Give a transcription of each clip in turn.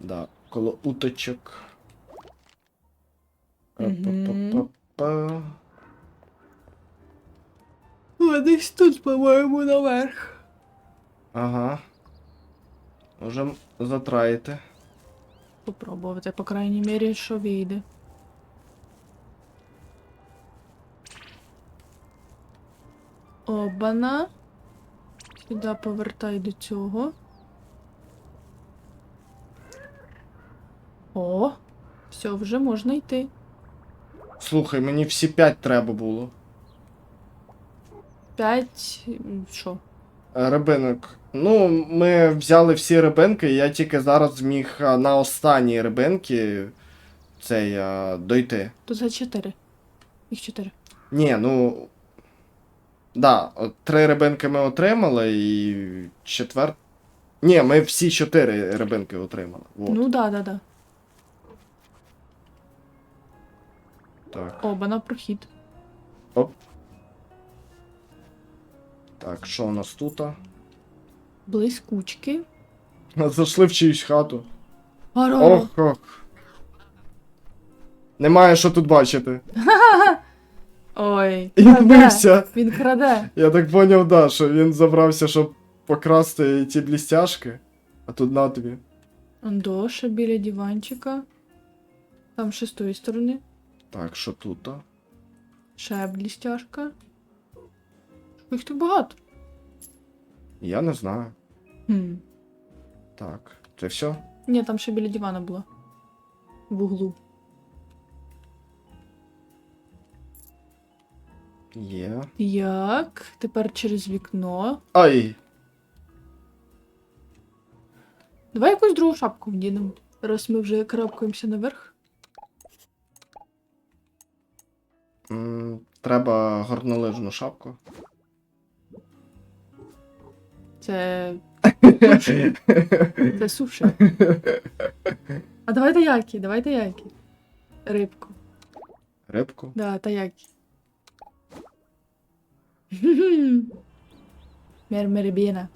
Да, коло уточок. Па-па-па-па. О, десь тут, по-моєму, наверх. Ага. Можем затраїти. Попробувати, по крайній мірі, що вийде. Обана. Сюди повертай до цього. О, все, вже можна йти. Слухай, мені всі п'ять треба було. П'ять. Що? Е, Рибинок. Ну, ми взяли всі рибинки, і я тільки зараз зміг на останній рибинки цей а, дойти. Тут за чотири. Їх чотири. Ні, ну. Да, от три рибинки ми отримали і четвер. Ні, ми всі чотири рибинки отримали. Вот. Ну да, да, да. Так. Обана прохід. Оп. Так, що у нас тут? Блискучки. Зайшли в чиюсь хату. Ох, ох. Немає що тут бачити. Ой. І вбився. Він краде. Я так поняв, да, що він забрався, щоб покрасти ті блістяшки. А тут на тобі. Ондо, ще біля диванчика. Там ще з тої сторони. Так, що тут? а? Ще блістяшка. Їх тут багато. Я не знаю. Хм. Так, це все? Ні, там ще біля дивана було. В углу. Є. Як? Тепер через вікно. Ай! Давай якусь другу шапку вдінемо. Раз ми вже крапкаємося наверх. Треба горнолижну шапку. Це. Суші. Це суші. А давай таякі, давай таякі. Рибку. Рибку. Да, таякі. Мермербіна.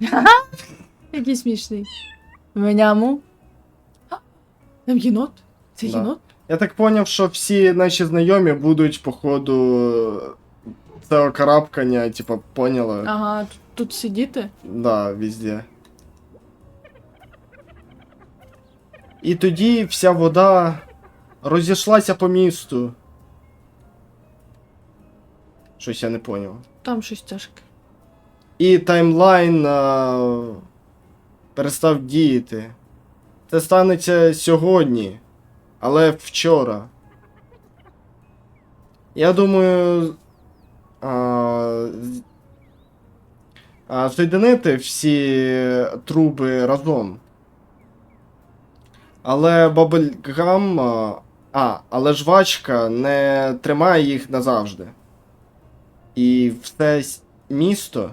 Який смішний. Меняму. Там єнот? Це єнот? Я так поняв, що всі наші знайомі будуть, походу, цього карабкання, типа, поняли? Ага, т- тут сидіти. Да, везде. І тоді вся вода розійшлася по місту. Щось я не поняв. Там щось тяжке. І таймлайн а, перестав діяти. Це станеться сьогодні, але вчора. Я думаю. А, а, соєдинити всі труби разом. Але бабельгам. а, А, але жвачка не тримає їх назавжди. І все місто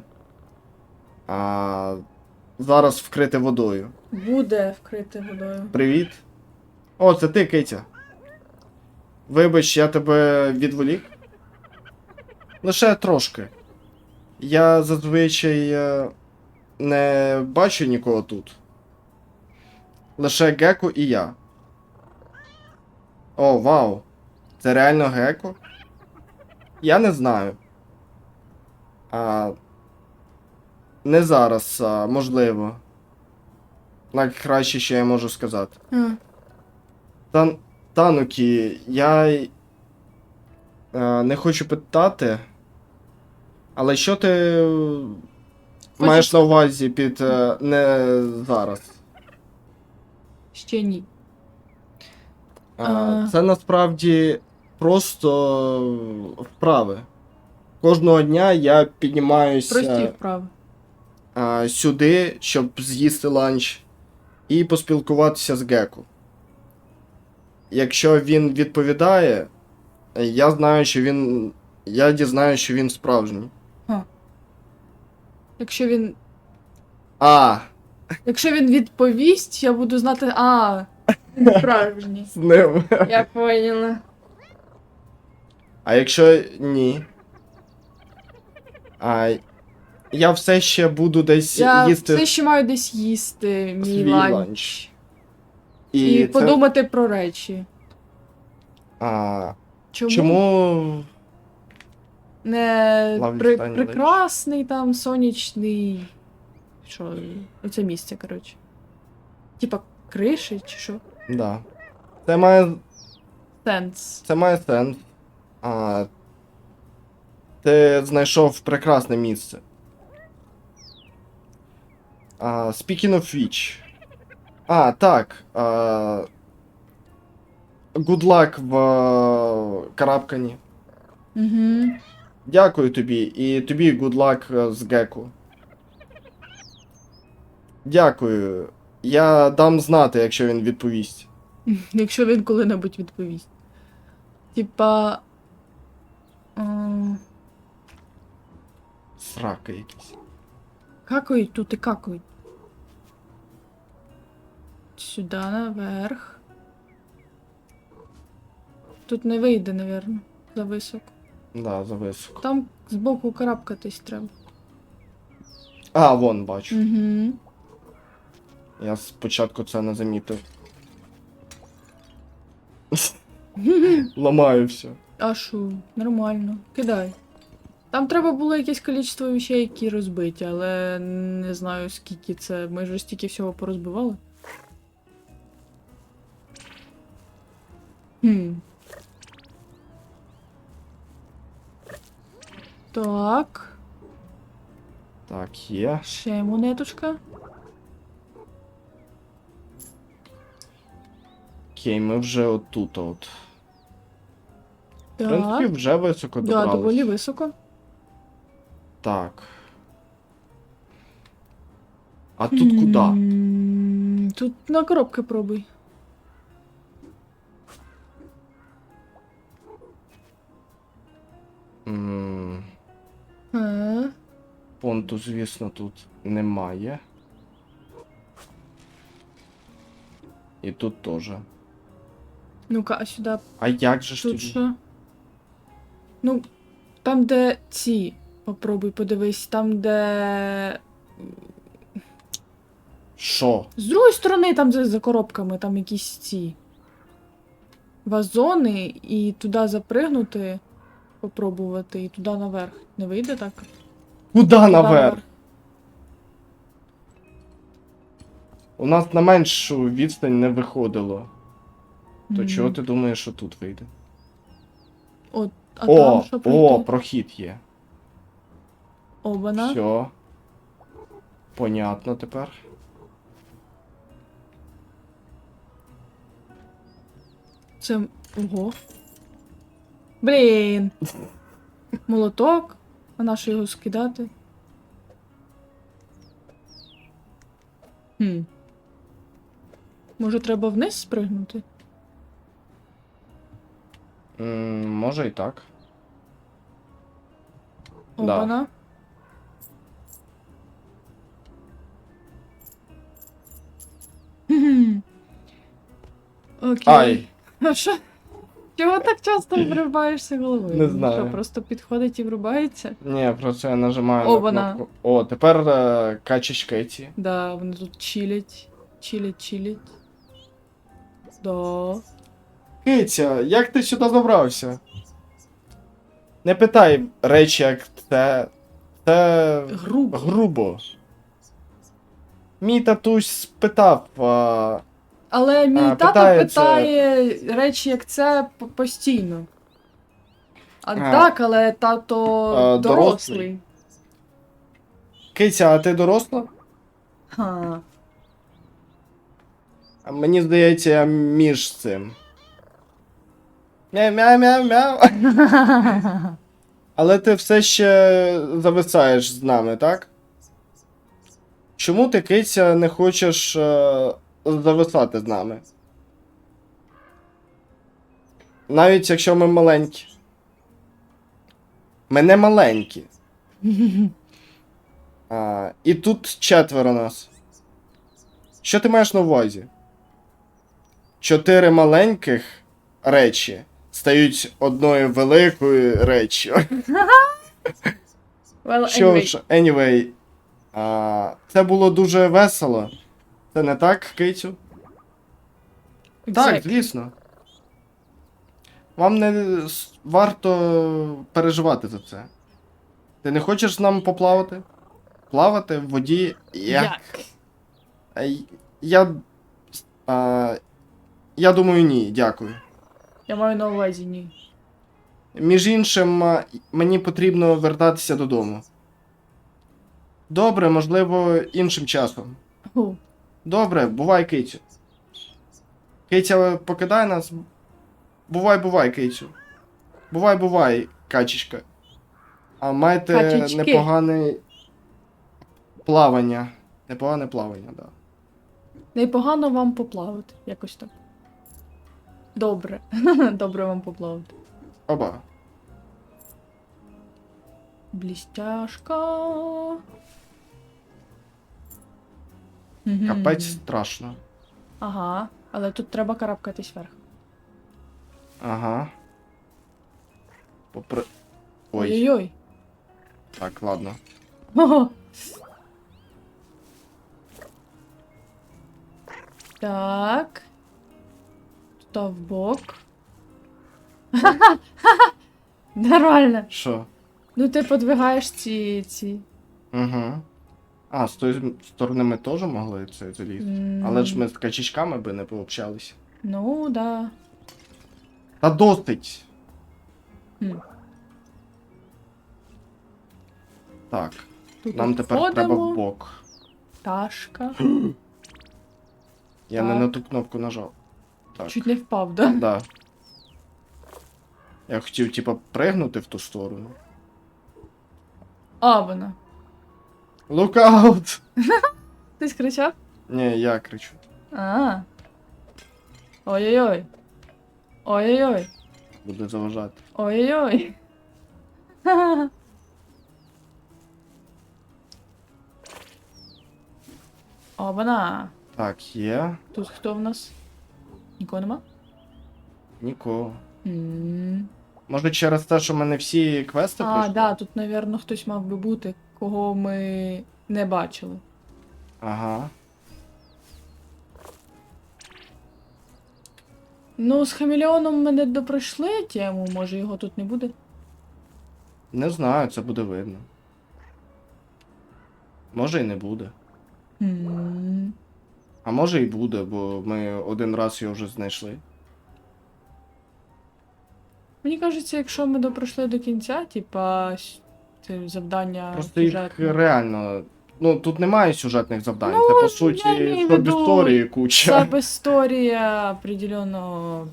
а, зараз вкрите водою. Буде вкрите водою. Привіт. О, це ти, Китя. Вибач, я тебе відволік. Лише трошки. Я зазвичай е, не бачу нікого тут. Лише Геко і я. О, вау. Це реально Геко? Я не знаю. А, не зараз, а, можливо. Найкраще, що я можу сказати. А, Та, Танукі, я е, не хочу питати. Але що ти е, маєш на увазі під е, не зараз? ще ні. А, А. Це насправді просто вправи. Кожного дня я піднімаюся Прості вправи. а, сюди, щоб з'їсти ланч і поспілкуватися з Геку. Якщо він відповідає, я знаю, що він. Я дізнаю, що він справжній. Якщо він. А, Якщо він відповість, я буду знати. А, він справжній. з ним. Я поняла. А якщо ні. А я все ще буду десь Я їсти все ще маю десь їсти мій свій ланч. ланч. І, це- подумати про речі. А, Чому, чому. не Лавлі при, прекрасний там сонячний. Що, оце місце, коротше. Типа криші чи що? Да. Це має, Сенс. це має сенс. А, ти знайшов прекрасне місце. А, speaking of which. А, так. Good luck в карабкані. Угу. Дякую тобі, і тобі good luck е, з Геку. Дякую. Я дам знати, якщо він відповість. Якщо він коли-небудь відповість. Типа. ем, Срака якісь. Какають тут і какають. Сюди наверх. Тут не вийде, напевно, за високо. Да, за високо. Там збоку карабкатись треба. А, вон бачу. Угу. Я спочатку це не замітив. Ламаю все. А що, нормально. Кидай. Там треба було якесь кількість вещей, які розбиті, але не знаю скільки це. Ми ж стільки всього порозбивали. Хм. Так. Так, є. Ще монеточка. Окей, ми вже отут от. В принципі, Так. вже високо Да, добрались. доволі високо. Так. А тут куди? М, Тут на коробки пробуй. М, А, Понту, звісно, тут немає. І тут теж. Ну-ка, а сюди А як же ж Тут що? Ну, там, де ці. Попробуй подивись, там, де. Що? З другої сторони, там за, за коробками, там якісь ці. Вазони, і туди запригнути, попробувати, і туди наверх. Не вийде так? Куди наверх? У нас на меншу відстань не виходило. То Мгм. чого ти думаєш, що тут вийде? От, а о, там що о, пройти? прохід є. Обана. Все. Понятно тепер. Це. Ого. Блін. Молоток. А на що його скидати? Хм. Може, треба вниз спригнути? М, може і так. Да. Обана. Хм. Окей. Ай! А що? Чого так часто врубаєшся головою? Не знаю. Що, просто підходить і врубається? Ні, просто я нажимаю О, на вона. кнопку. О, тепер е, качечки ці. Да, вони тут чилять. Чилять, чилять. Да. Киця, як ти сюди забрався? Не питай речі, як це. Це Грубо. грубо. Мій татусь спитав. А... Але мій А, тато питається- питає речі, як це п- постійно. А, А. так, але тато А, дорослий. дорослий? Киця, а ти доросла? Ха. А Мені здається, я між цим. Мяу-мяу-мяу-мяу. Але ти все ще зависаєш з нами, так? Чому ти, киця, не хочеш е, зависати з нами? Навіть якщо ми маленькі. Ми не маленькі. А, і тут четверо нас. Що ти маєш на увазі? Чотири маленьких речі стають одною великою реччю. Well, Що ж, anyway, а, це було дуже весело. Це не так, Кицю? Так, звісно. Вам не варто переживати за це. Ти не хочеш з нами поплавати? Плавати в воді як? Як? Я. А, я думаю, ні, дякую. Я маю на увазі ні. Між іншим, мені потрібно вертатися додому. Добре, можливо, іншим часом. О, Добре, бувай, Китю. Китя покидає нас. Бувай, бувай, Китю. Бувай, бувай, качечка. А маєте Качечки. непогане плавання. Непогане плавання, так. Да. непогано вам поплавати. Якось так. Добре. Добре вам поплавати. Оба. Блістяшка. Мгм. Капець страшно. Ага, але тут треба карабкатись вверх. Ага. Попри. Ой, Ой-ой-ой. так, ладно. Ого. Так. Тут в бок. Нормально. Що? Ну ти подвигаєш ці. ці. Угу. А, з тої сторони ми теж могли це залізти. м, Але ж ми з качечками би не пообщалися. Ну, да. Та досить. Хм. Так, Тут нам тепер входимо. треба в бок. Ташка. Я не Так. на ту кнопку нажав. Так. Чуть не впав, да? Да. Я хотів, типа, пригнути в ту сторону. А, вона. Look out! Ти скричав? Ні, я кричу. А. Ой-ой-ой. Ой-ой-ой. Буду заважати. Ой-ой-ой. Ха-ха-ха. Так, є. Тут хто в нас? Нікого нема? Нікого. м Може через те, що в мене всі квести А, пройшли? да, тут, напевно, хтось мав би бути, кого ми не бачили. Ага. Ну, з хамелеоном ми не допройшли тему, може його тут не буде. Не знаю, це буде видно. Може і не буде. м А може і буде, бо ми один раз його вже знайшли. Мені кажеться, якщо ми допройшли до кінця, типа це завдання Просто їх сюжетне. реально. Ну, тут немає сюжетних завдань. Ну, Це по я суті, маю в щоб виду, історії куча. Це історія определеного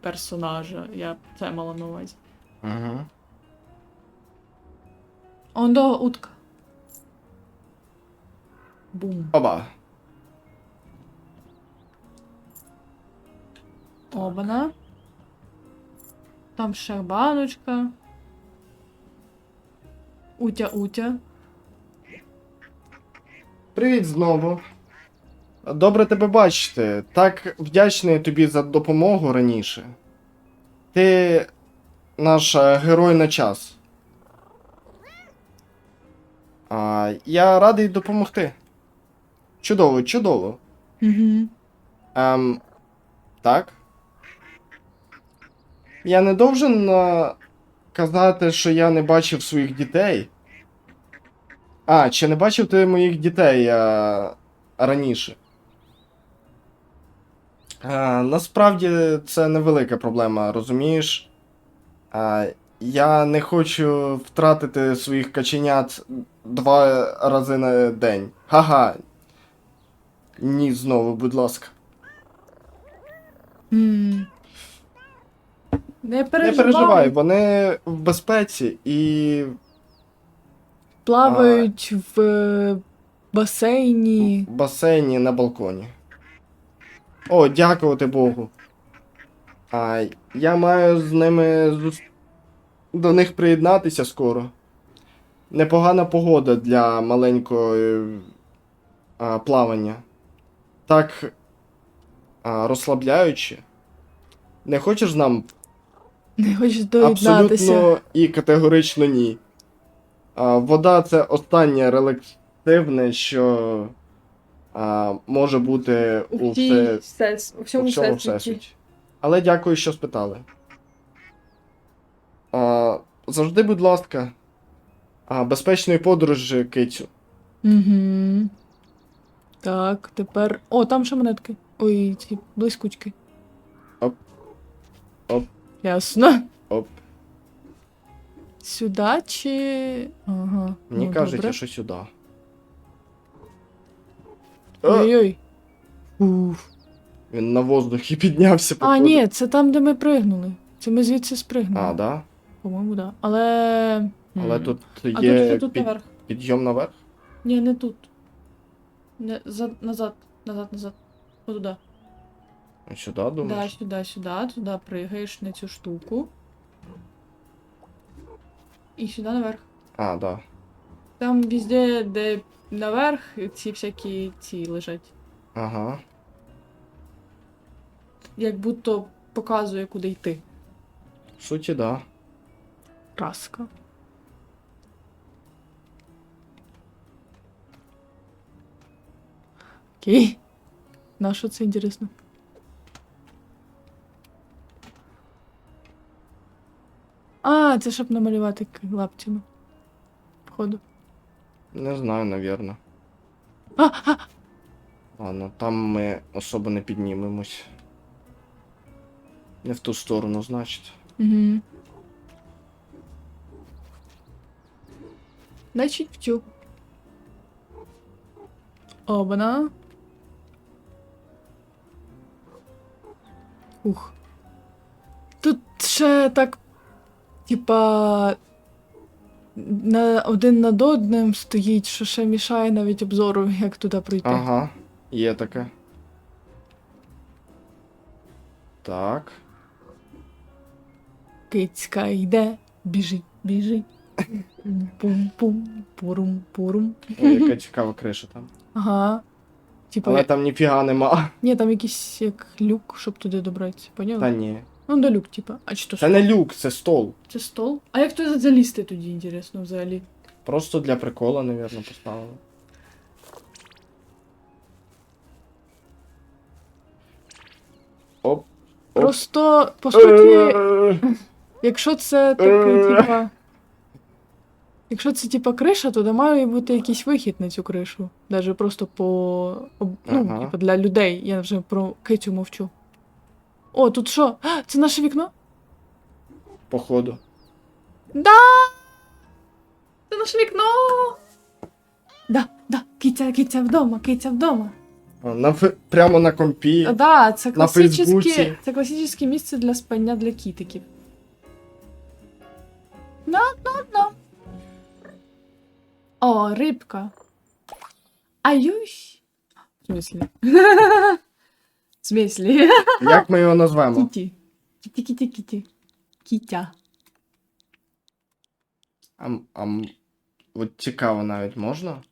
персонажа. Я це мала на увазі. Угу. Ондо утка. Бум. Оба. Обана. Там ще баночка. Утя-утя. Привіт знову. Добре тебе бачити. Так вдячний тобі за допомогу раніше. Ти наш е, герой на час. А, я радий допомогти. Чудово, чудово. Угу. Ем, так. Я не должен казати, що я не бачив своїх дітей. А, чи не бачив ти моїх дітей е, раніше? Е, насправді це невелика проблема, розумієш? Е, я не хочу втратити своїх каченят два рази на день. Ха-ха. Ні, знову, будь ласка. Не переживай. Не переживай. вони в безпеці і Плавають в е, басейні. в басейні на балконі. О, дякувати Богу. А я маю з ними зус- до них приєднатися скоро. Непогана погода для маленького а, плавання. Так а, розслабляюче. Не хочеш з нам Не хочеш доєднатися. Абсолютно і категорично ні. А, вода це останнє релактивне, що а, може бути у, У, все, всес- у всьому у всьому всесвіті. всесвіті. Але дякую, що спитали. А, завжди, будь ласка. А, безпечної подорожі, кицю. Угу. Так, тепер. О, там ще монетки. Ой, ці блискучки. Оп. Ясно. Оп. Сюди чи. Ага. Мені ну, кажуть, добре. що сюди. Ой-ой. Уф. він на воздухі піднявся. А, ні, це там, де ми пригнули. Це ми звідси спригнули. А, да? По-моєму, да. Але. Але тут А є тут, тут під- наверх. підйом наверх. Ні, не тут. Не, за, назад, назад, назад. Отуда. Сюди, Да, думаєш? сюди, сюди, туди пригаєш на цю штуку. І сюди наверх. А, да. Там везде, де наверх, ці всякі ці лежать. Ага. Як будто показує, куди йти. В суті, да. Краска. Окей. На що це інтересно? А, це щоб намалювати лаптями. Походу. Не знаю, навірно. А, а, Ладно, там ми особо не піднімемось. Не в ту сторону, значить. Угу. Значить, в цю. Обана. Ух. Тут ще так, типа, на один над одним стоїть, що ще мішає навіть обзору, як туди пройти. Ага, є таке. Так. Кицька йде, біжить, біжить. Пум-пум, пурум-пурум. Ой, яка цікава криша там. Ага. Типа, Але там ніфіга нема. ні, там якийсь як люк, щоб туди добратися, поняла? Та ні. Ну, до люк, типа. А чи то Це не люк, це стол. Це стол? А як туди залізти тоді, інтересно, взагалі? Просто для прикола, навірно, поставили. Оп. Просто, по суті, якщо це такий, Е. типа. Якщо це типа криша, то де має бути якийсь вихід на цю кришу. Даже просто по. об- Ну, Ага. типа для людей. Я вже про кицю мовчу. О, тут що? А, Це наше вікно? Походу. Да! Це наше вікно! Да, да, киця, киця вдома, киця вдома. На, прямо на компі. А, да, це класичне, це класичне місце для спання для кітиків. Да, да, да. О, рибка. Аюсь. В смислі? Смислі? Як ми його назвемо? Кіті. Кіті, кіті, кіті. Кітя. Ам, ам, от цікаво навіть можна?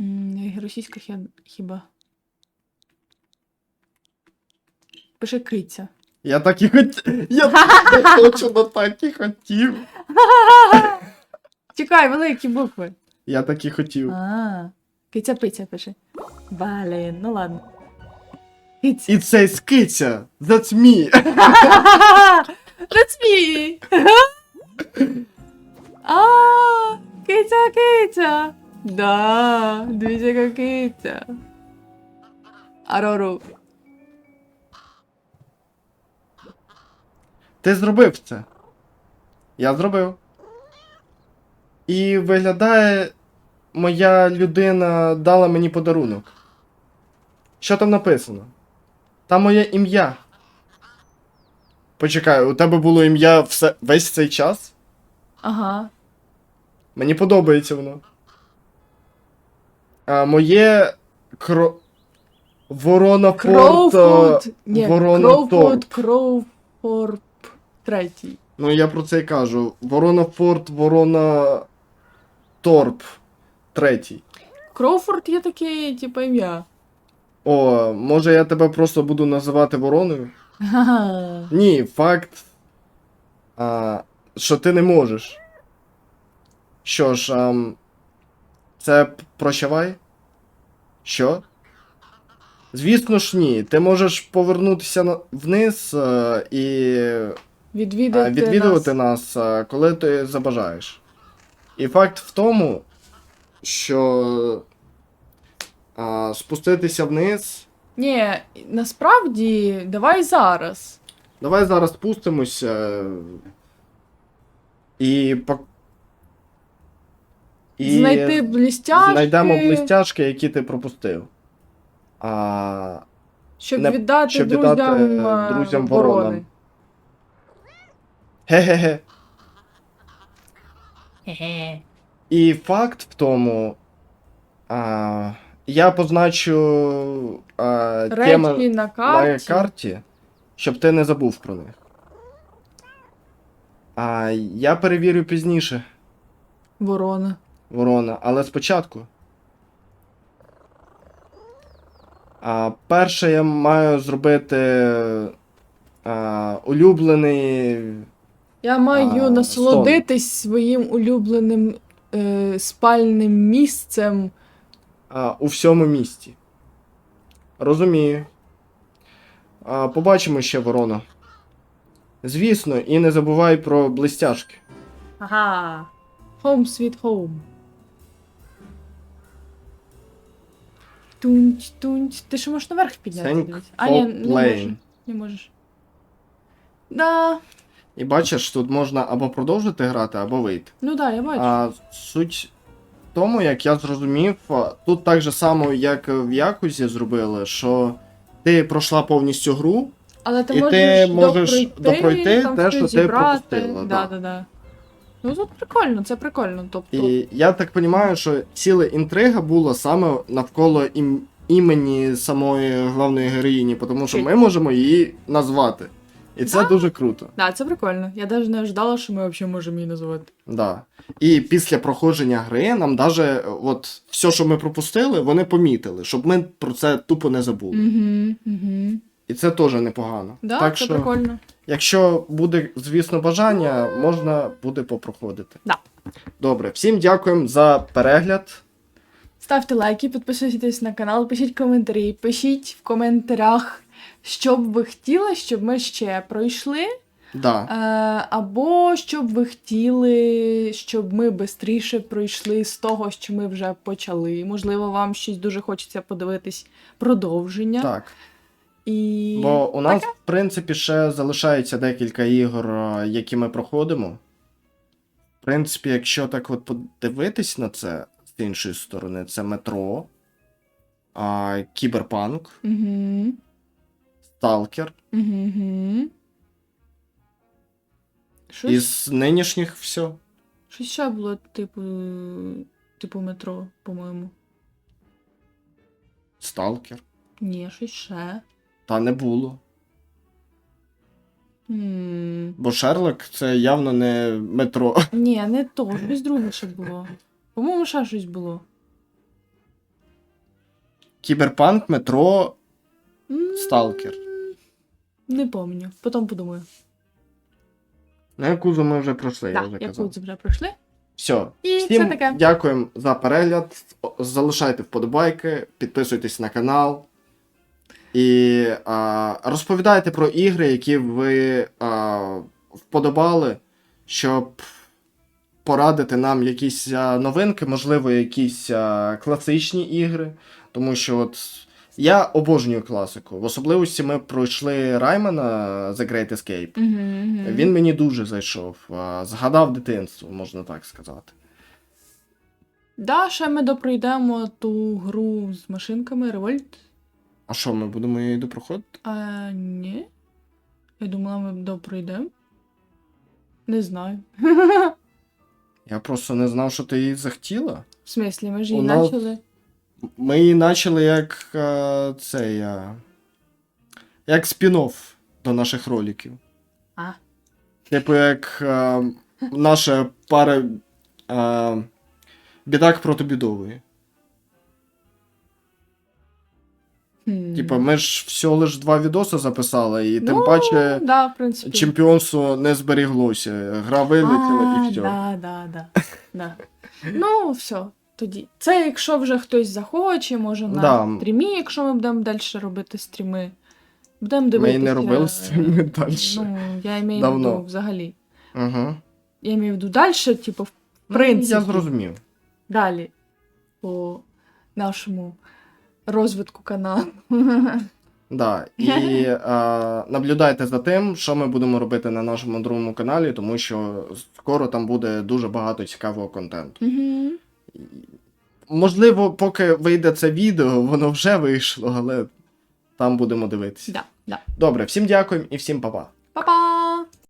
М, Російська хі- хіба. Пише киця. Я так і хотів. Я точно так і хотів. Чекай, великі букви. Я так і хотів. А, киця пиця пише. Блін, ну ладно. Киця. І це скиця. That's me. That's me! А, киця, киця. Да, дивіться, яка киця. Арору. Ти зробив це. Я зробив. І виглядає, моя людина дала мені подарунок. Що там написано? Там моє ім'я. Почекай, у тебе було ім'я все, весь цей час? Ага. Мені подобається воно. А, моє кро... Ворона Форт. Кроуфуд. Ні, Ворона Кроуфуд, Кроуфорп. Третій. Ну, я про це й кажу. Ворона Форт, Ворона Торп. Третій. Кроуфорд є таке, типу, ім'я. О, може я тебе просто буду називати вороною? Ні, факт. А, що ти не можеш. Що ж, ам, це прощавай? Що? Звісно ж ні. Ти можеш повернутися на... вниз е, і Відвідати, відвідувати нас. нас, е, коли ти забажаєш. І факт в тому, що спуститися вниз. Ні, насправді, давай зараз. Давай зараз спустимося. І. по- і Знайти блістяшки, знайдемо блистяшки, які ти пропустив. А, щоб не- віддати щоб друзям, віддати, е, е, друзям ворони. Ге-ге-ге. І факт в тому. А, я позначу а, Речі теми на на карті. карті, щоб ти не забув про них. А я перевірю пізніше, Ворона. ворона, але спочатку. А, перше я маю зробити а, улюблений. Я маю А, насолодитись своїм улюбленим е, спальним місцем. А, у всьому місті. Розумію. А, побачимо ще ворона. Звісно, і не забувай про блистяшки. Ага. Home sweet home. Тунч, тунч. Ти ще можеш наверх підняти? Think дивись. А, ні, не можеш. Не можеш. Да. І бачиш, тут можна або продовжити грати, або вийти. Ну да, я бачу. А суть тому, як я зрозумів, тут так же само, як в Якузі зробили, що ти пройшла повністю гру, Але ти і можеш, ти можеш допройти, допройти там те, що ти пропустила, Да, да. да, да. Ну тут прикольно, це прикольно. Тобто, І я так розумію, що ціла інтрига була саме навколо ім- імені самої головної героїні, тому що ми можемо її назвати. І це Да. дуже круто. да, це прикольно. Я навіть не ожидала, що ми взагалі можемо її називати. Да. І після проходження гри нам даже от все, що ми пропустили, вони помітили, щоб ми про це тупо не забули. Угу, угу. І це теж непогано. Да, так це що, прикольно. якщо буде, звісно, бажання, можна буде попроходити. Да. Добре, всім дякуємо за перегляд. Ставте лайки, підписуйтесь на канал, пишіть коментарі, пишіть в коментарях, що б ви хотіли, щоб ми ще пройшли. Да. Е, або щоб ви хотіли, щоб ми швидше пройшли з того, що ми вже почали. Можливо, вам щось дуже хочеться подивитись продовження. Так. І... Бо у нас, в принципі, ще залишається декілька ігор, які ми проходимо. В принципі, якщо так от подивитись на це з іншої сторони, це метро, а, Кіберпанк, Угу. Сталкер. Угу. Щось, Із нинішніх все. щось ще було, типу, типу метро, по-моєму. Сталкер. Ні, щось ще. Та не було. М, Бо Шерлок це явно не метро. Ні, не то, щось друге ще було. По-моєму, ще щось було. Кіберпанк, метро, М, Сталкер. Не пам'ятаю, потім подумаю. На Якузу ми вже пройшли, я вже Так, казав. яку вже пройшли. Все. І Всім це таке. дякуємо за перегляд. Залишайте вподобайки, підписуйтесь на канал. І а, розповідайте про ігри, які ви а, вподобали, щоб порадити нам якісь а, новинки, можливо, якісь а, класичні ігри. Тому що от я обожнюю класику. В особливості ми пройшли Раймана The Great Escape. Угу, Він мені дуже зайшов. Згадав дитинство, можна так сказати. Да, ще ми допройдемо ту гру з машинками Револьт. А що, ми будемо її допроходити? А ні. Я думала, ми допройдемо. Не знаю. Я просто не знав, що ти її захотіла. В смислі, ми ж її нас- почали. Ми її почали як е, цей. е, як спін-офф до наших роликів. А. Типу, як е, наша пара е, бідак проти бідової. Хм. Типу, ми ж всього лиш два відоси записали, і тим Ну, паче да, в принципі. чемпіонство не зберіглося. Гра вилетіла а, і все. Да, да, да. да. ну, все. Тоді. Це якщо вже хтось захоче, може на Да. стрімі, якщо ми будемо далі робити стріми. Будемо дивитися. і не робили стріми далі. Ну, я маю в Давно. виду взагалі. Угу. Я маю в виду далі, типу, в принципі. Я зрозумів. Далі по нашому розвитку каналу. Да. І е, наблюдайте за тим, що ми будемо робити на нашому другому каналі, тому що скоро там буде дуже багато цікавого контенту. Угу. Можливо, поки вийде це відео, воно вже вийшло, але там будемо дивитися. Да, да. Добре, всім дякуємо і всім па-па.